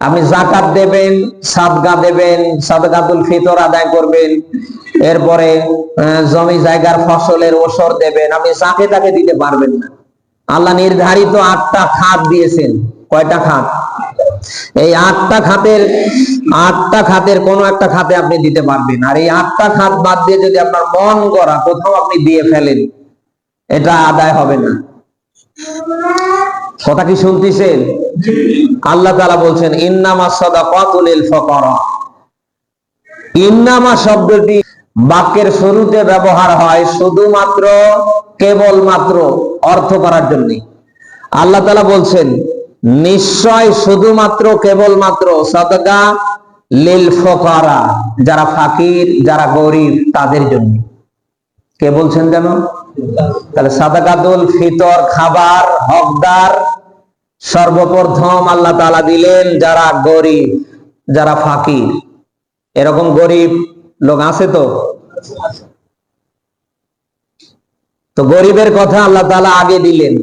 আপনি জাকাত দেবেন, সাদগা দেবেন, সাদগাতুল ফিতর আদায় করবেন। এরপরে জমি জায়গার ফসলের ওসর দেবেন। আপনি যাকে তাকে দিতে পারবেন না। আল্লাহ নির্ধারিত আটটা খাত দিয়েছেন। কয়টা খাত? এই আটটা খাতের আটটা খাতের কোন একটা খাতে আপনি দিতে পারবেন। আর এই আটটা খাত বাদ দিয়ে যদি আপনার মন করা কোথাও আপনি দিয়ে ফেলেন, এটা আদায় হবে না। কথা কি শুনতেছেন? আল্লাহ তাআলা বলছেন ইন্নামা সাদাকাতুল ফাকারা। ইন্নামা শব্দটি বাক্যের শুরুতে ব্যবহার হয় শুধুমাত্র কেবলমাত্র অর্থ করার জন্য। আল্লাহ তালা বলছেন নিশ্চয় শুধুমাত্র কেবলমাত্র সদকা লিল ফকারা যারা ফাকির যারা গরিব তাদের জন্য। কে বলছেন যেন তাহলে সাদাকাতুল ফিতর খাবার হকদার সর্বপ্রথম আল্লাহ তাআলা দিলেন যারা গরিব যারা ফাকির। এরকম গরিব লোক আছে তো? তো গরিবের কথা আল্লাহ তাআলা আগে দিলেন।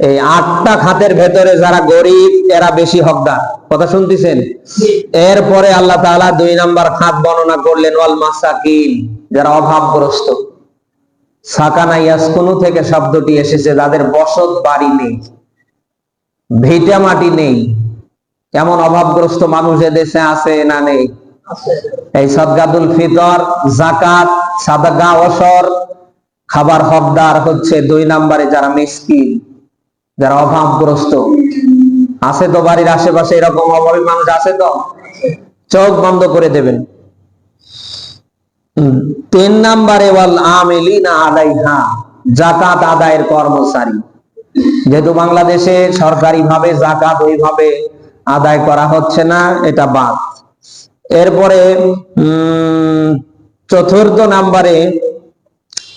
এই আটটা খাতের ভেতরে যারা গরিব এরা বেশি হকদার। কথা শুনতেছেন? এরপরে আল্লাহ তাআলা দুই নাম্বার খাত বর্ণনা করলেন ওয়াল মাসাকিন। যারা অভাবগ্রস্ত। সাকানা ইয়াসকুনু থেকে শব্দটি এসেছে যাদের বসত বাড়ি নেই ভিটা মাটি নেই এমন অভাবগ্রস্ত মানুষ দেশে আছে না নেই? এই সদগাতুল ফিতর জাকাত সাদাগা অসর খাবার হকদার হচ্ছে দুই নম্বরে যারা মিসকিন যারা অভাবগ্রস্ত। আছে তো বাড়ির আশেপাশে এরকম অভাবী মানুষ আছে তো? চোখ বন্ধ করে দেবেন। তিন নম্বরে, ওয়াল আমিলিনা আলাইহা জাকাত আদায়ের কর্মচারী। যেহেতু বাংলাদেশে সরকারি ভাবে জাকাত ওইভাবে আদায় করা হচ্ছে না, এটা বাদ। এরপরে চতুর্থ নাম্বারে,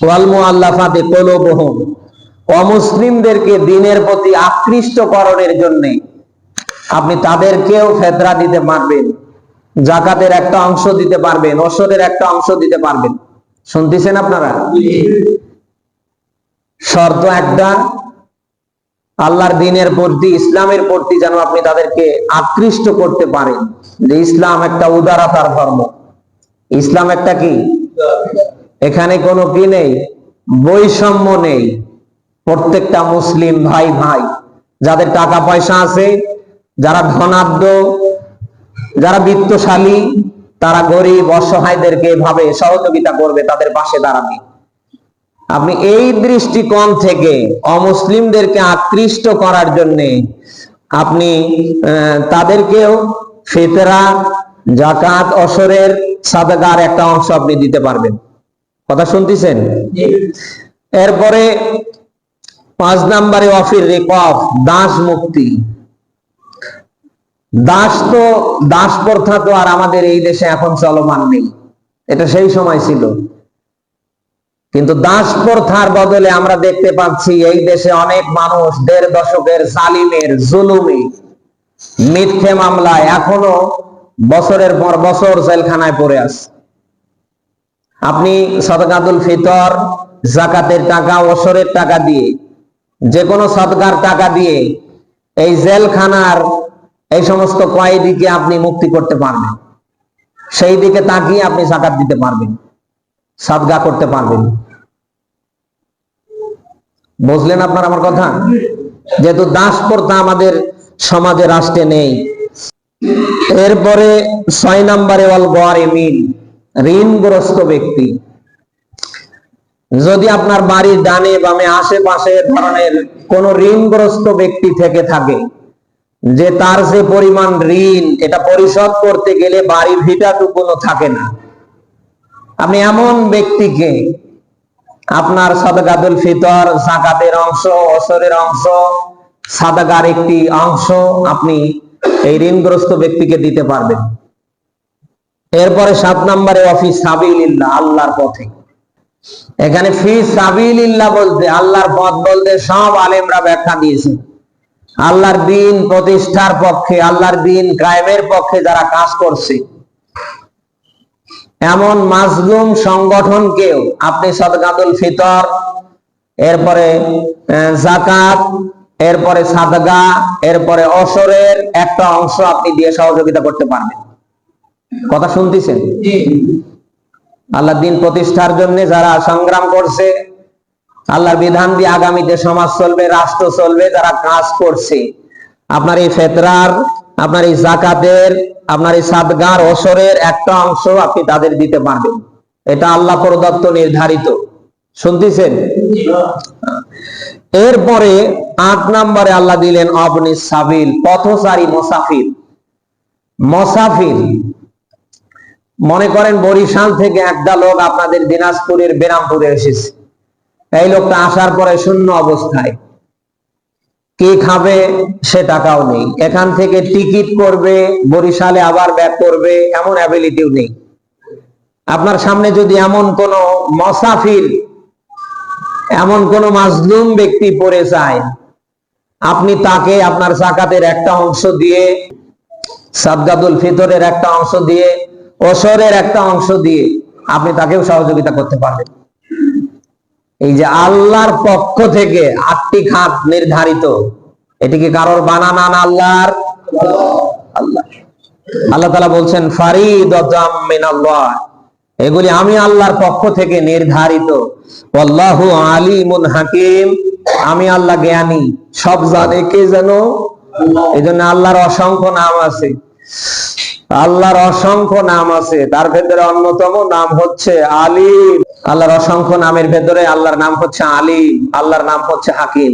ওয়াল মুআল্লাফাতে কলুবহুম অমুসলিমদেরকে দিনের প্রতি আকৃষ্ট করণের জন্য আপনি তাদেরকেও ফেতরা দিতে পারবেন। জাকাতের একটা অংশ দিতে পারবেন ওসরের একটা অংশ দিতে পারবেন। শুনতেছেন আপনারা? শর্ত একটা, আল্লাহর দিনের প্রতি, ইসলামের প্রতি যেন আপনি তাদেরকে আকৃষ্ট করতে পারেন। যে ইসলাম একটা উদারতার ধর্ম। ইসলাম একটা কি? এখানে কোনো কি নেই? বৈষম্য নেই। প্রত্যেকটা মুসলিম ভাই ভাই যাদের টাকা পয়সা আছে, যারা ধনাঢ্য যারা বিত্তশালী তারা গরিব, অসহায়দেরকে এভাবে সহযোগিতা করবে, তাদের পাশে দাঁড়াবে। আপনি এই দৃষ্টিকোণ থেকে অমুসলিমদেরকে আকৃষ্ট করার জন্য আপনি তাদেরকেও ফিতরা জাকাত অসরের সাদাগার একটা অংশ আপনি দিতে পারবেন। কথা শুনতেছেন? এরপরে পাঁচ নম্বরে অফির রেকফ, দাস মুক্তি। দাস তো, দাস প্রথা তো আর আমাদের এই দেশে এখন চলমান নেই। এটা সেই সময় ছিল। কিন্তু দাস প্রথার বদলে আমরা দেখতে পাচ্ছি এই দেশে অনেক মানুষ দেড় দশকের সালিমের জুলুমি মিথ্যে মামলায় এখনও বছরের পর বছর জেলখানায় পড়ে আছে। আপনি সদকাতুল ফিতর, জাকাতের টাকা, ওসরের টাকা দিয়ে যে কোনো সদকার টাকা দিয়ে এই জেলখানার এই সমস্ত কয়েদিকে আপনি মুক্তি করতে পারবেন। সেই দিকে তাকিয়ে আপনি জাকাত দিতে পারবেন, সাদগা করতে পারবেন। বুঝলেন আপনার আমার কথা? যেহেতু দাস প্রথা আমাদের সমাজে রাষ্ট্রে নেই। এরপরে ছয় নম্বরে অল গরিমিন ঋণগ্রস্ত ব্যক্তি। যদি আপনার বাড়ির ডানে বামে আশেপাশে ধরনের কোন ঋণগ্রস্ত ব্যক্তি থেকে থাকে যে তার যে পরিমাণ ঋণ, এটা পরিশোধ করতে গেলে বাড়ি ভিটাটুকুনো থাকে না। আপনি এমন ব্যক্তিকে, আপনার সদকাতুল ফিতর জাকাতের অংশ, অসরের অংশ সাদাগার একটি অংশ আপনি এই ঋণগ্রস্ত ব্যক্তিকে দিতে পারবেন। এরপরে সাত নম্বরে অফিস সাবিলিল্লাহ, আল্লাহর পথে। এখানে ফি সাবিলিল্লাহ বলতে, আল্লাহর পথ বলতে সব আলেমরা ব্যাখ্যা দিয়েছে। আল্লাহর দিন প্রতিষ্ঠার পক্ষে আল্লাহর দিন কায়েমের পক্ষে যারা কাজ করছে। এমন মাজলুম সংগঠনকেও আপনি সদকাতুল ফিতর এরপরে জাকাত এরপরে সাদগা এরপরে অসরের একটা অংশ আপনি দিয়ে সহযোগিতা করতে পারবেন। কথা শুনতেছেন? আল্লাহ দিন প্রতিষ্ঠার জন্য যারা সংগ্রাম করছে আল্লাহর বিধান দিয়ে আগামীতে সমাজ চলবে, রাষ্ট্র চলবে, যারা কাজ করছে। আপনার এই ফেতরার, আপনার এই জাকাতের, আপনার এই সাদগার, অসরের একটা অংশ আপনি তাদের দিতে পারবেন। এটা আল্লাহ প্রদত্ত নির্ধারিত। শুনতেছেন? এরপরে আট নম্বরে আল্লাহ দিলেন, অবনি সাবিল, পথচারী মোসাফির। মোসাফির, মনে করেন বরিশাল থেকে একটা লোক আপনাদের দিনাজপুরের বেরামপুরে এসেছে। এই লোকটা আসার পরে শূন্য অবস্থায়। কি খাবে সে টাকাও নেই। এখান থেকে টিকিট করবে, বরিশালে আবার ব্যাক করবে, এমন অ্যাবিলিটিও নেই। আপনার সামনে যদি এমন কোন মসাফির, এমন কোন মাজলুম ব্যক্তি পড়ে যায়, আপনি তাকে আপনার জাকাতের একটা অংশ দিয়ে সাদগাদুল ফিতরের একটা অংশ দিয়ে, ওসরের একটা অংশ দিয়ে, আপনি তাকেও সহযোগিতা করতে পারবেন। এই যে আল্লাহর পক্ষ থেকে আটটি খাত নির্ধারিত, এটি কি কারোর বানানা না আল্লাহর? আল্লাহ আল্লাহ তালা বলছেন ফারিদ এগুলি আমি আল্লাহর পক্ষ থেকে নির্ধারিত। আল্লাহু আলিমুন হাকিম। আমি আল্লাহ জ্ঞানী। সব জানে কে যেন? এই জন্য আল্লাহর অসংখ্য নাম আছে। আল্লাহর অসংখ্য নাম আছে, তার ভেতরে অন্যতম নাম হচ্ছে আলিম। আল্লাহর অসংখ্য নামের ভেতরে আল্লাহর নাম হচ্ছে আলিম, আল্লাহর নাম হচ্ছে হাকিম।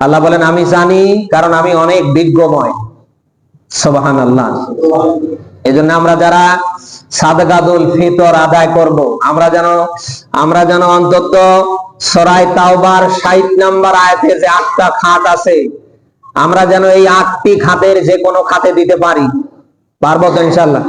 আল্লাহ বলেন, আমি জানি, কারণ আমি অনেক বিজ্ঞময়। সোবাহান আল্লাহ এই জন্য আমরা যারা সাদগাদুল ফিতর আদায় করব, আমরা যেন আমরা যেন অন্তত সরাই তাওবার ষাট নাম্বার আয়াতে যে আটটা খাত আছে, আমরা যেন এই আটটি খাতের যে কোনো খাতে দিতে পারি। পারব তো ইনশাল্লাহ